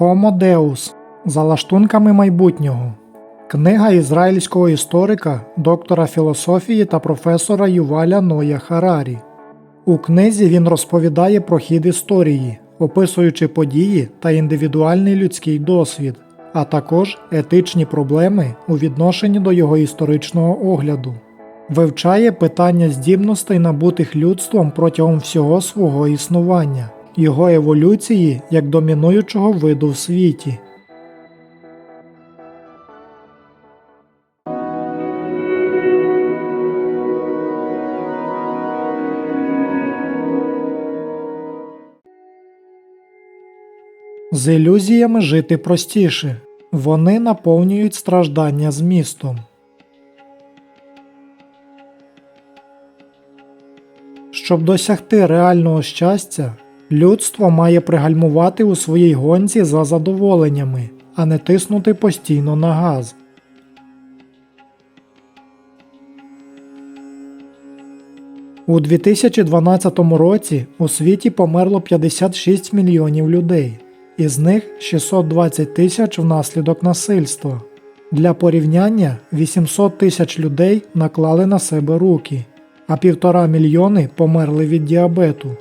Deus за лаштунками майбутнього. Книга ізраїльського історика, доктора філософії та професора Юваля Ноя Харарі. У книзі він розповідає про хід історії, описуючи події та індивідуальний людський досвід, а також етичні проблеми у відношенні до його історичного огляду. Вивчає питання здібностей, набутих людством протягом всього свого існування, його еволюції як домінуючого виду в світі. З ілюзіями жити простіше. Вони наповнюють страждання змістом. Щоб досягти реального щастя, людство має пригальмувати у своїй гонці за задоволеннями, а не тиснути постійно на газ. У 2012 році у світі померло 56 мільйонів людей, із них 620 тисяч внаслідок насильства. Для порівняння 800 тисяч людей наклали на себе руки, а півтора мільйони померли від діабету.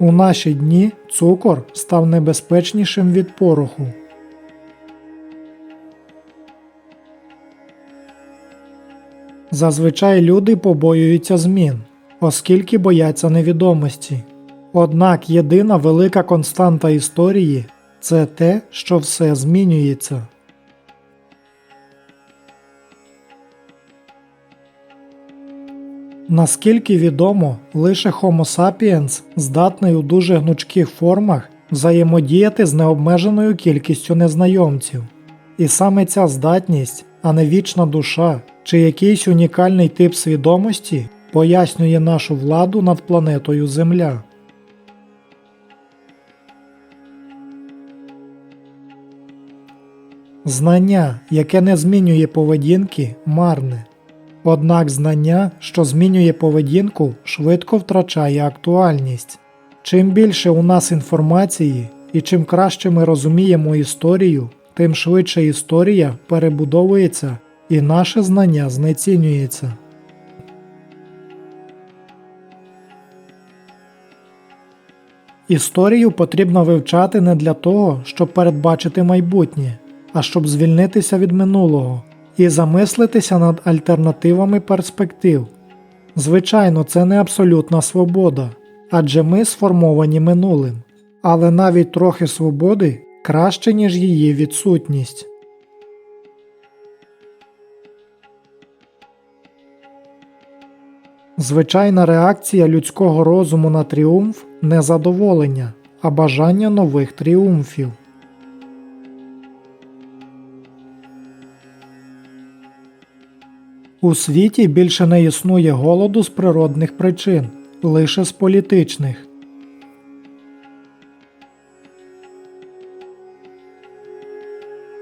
У наші дні цукор став небезпечнішим від пороху. Зазвичай люди побоюються змін, оскільки бояться невідомості. Однак єдина велика константа історії це те, що все змінюється. Наскільки відомо, лише Homo sapiens здатний у дуже гнучких формах взаємодіяти з необмеженою кількістю незнайомців. І саме ця здатність, а не вічна душа чи якийсь унікальний тип свідомості пояснює нашу владу над планетою Земля. Знання, яке не змінює поведінки, марне. Однак знання, що змінює поведінку, швидко втрачає актуальність. Чим більше у нас інформації і чим краще ми розуміємо історію, тим швидше історія перебудовується і наше знання знецінюється. Історію потрібно вивчати не для того, щоб передбачити майбутнє, а щоб звільнитися від минулого і замислитися над альтернативами перспектив. Звичайно, це не абсолютна свобода, адже ми сформовані минулим, але навіть трохи свободи краще, ніж її відсутність. Звичайна реакція людського розуму на тріумф не задоволення, а бажання нових тріумфів. У світі більше не існує голоду з природних причин, лише з політичних.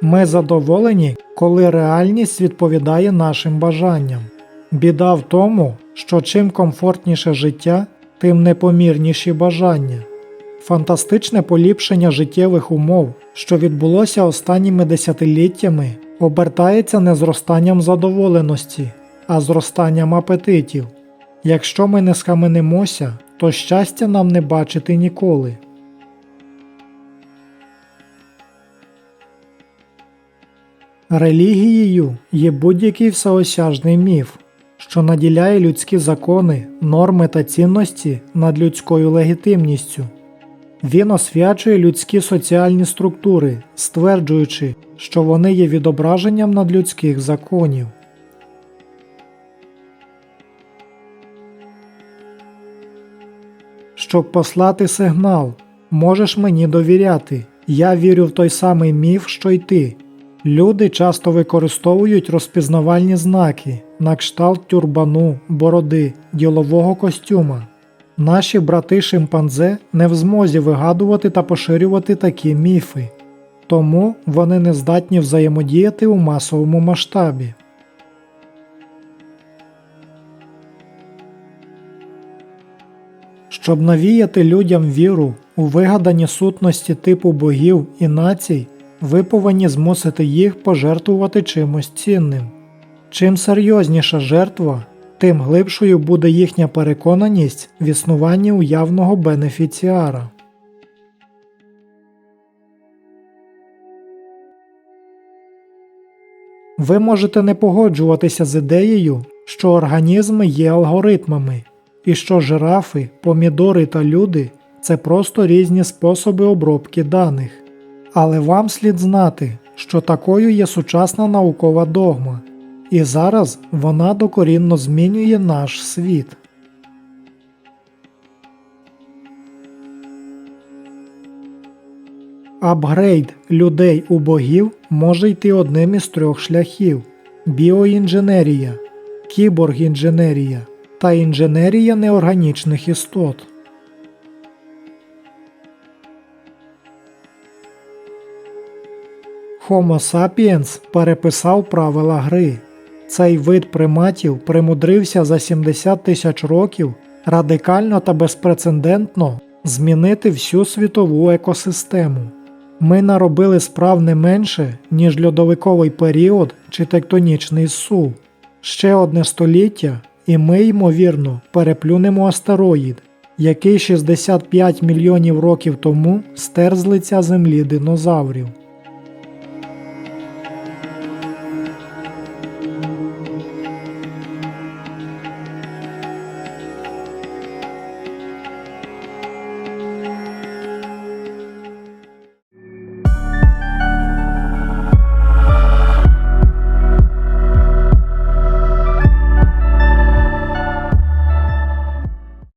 Ми задоволені, коли реальність відповідає нашим бажанням. Біда в тому, що чим комфортніше життя, тим непомірніші бажання. Фантастичне поліпшення життєвих умов, що відбулося останніми десятиліттями, обертається не зростанням задоволеності, а зростанням апетитів. Якщо ми не схаменемося, то щастя нам не бачити ніколи. Релігією є будь-який всеосяжний міф, що наділяє людські закони, норми та цінності над людською легітимністю. Він освячує людські соціальні структури, стверджуючи, що вони є відображенням надлюдських законів. Щоб послати сигнал, можеш мені довіряти. Я вірю в той самий міф, що й ти. Люди часто використовують розпізнавальні знаки на кшталт тюрбану, бороди, ділового костюма. Наші брати шимпанзе не в змозі вигадувати та поширювати такі міфи, тому вони не здатні взаємодіяти у масовому масштабі. Щоб навіяти людям віру у вигадані сутності типу богів і націй, ви повинні змусити їх пожертвувати чимось цінним. Чим серйозніша жертва, тим глибшою буде їхня переконаність в існуванні уявного бенефіціара. Ви можете не погоджуватися з ідеєю, що організми є алгоритмами, і що жирафи, помідори та люди це просто різні способи обробки даних. Але вам слід знати, що такою є сучасна наукова догма, і зараз вона докорінно змінює наш світ. Апгрейд людей у богів може йти одним із трьох шляхів: біоінженерія, кіборг-інженерія та інженерія неорганічних істот. Homo sapiens переписав правила гри. Цей вид приматів примудрився за 70 тисяч років радикально та безпрецедентно змінити всю світову екосистему. Ми наробили справ не менше, ніж льодовиковий період чи тектонічний сув. Ще одне століття, і ми, ймовірно, переплюнемо астероїд, який 65 мільйонів років тому стер з лиця землі динозаврів.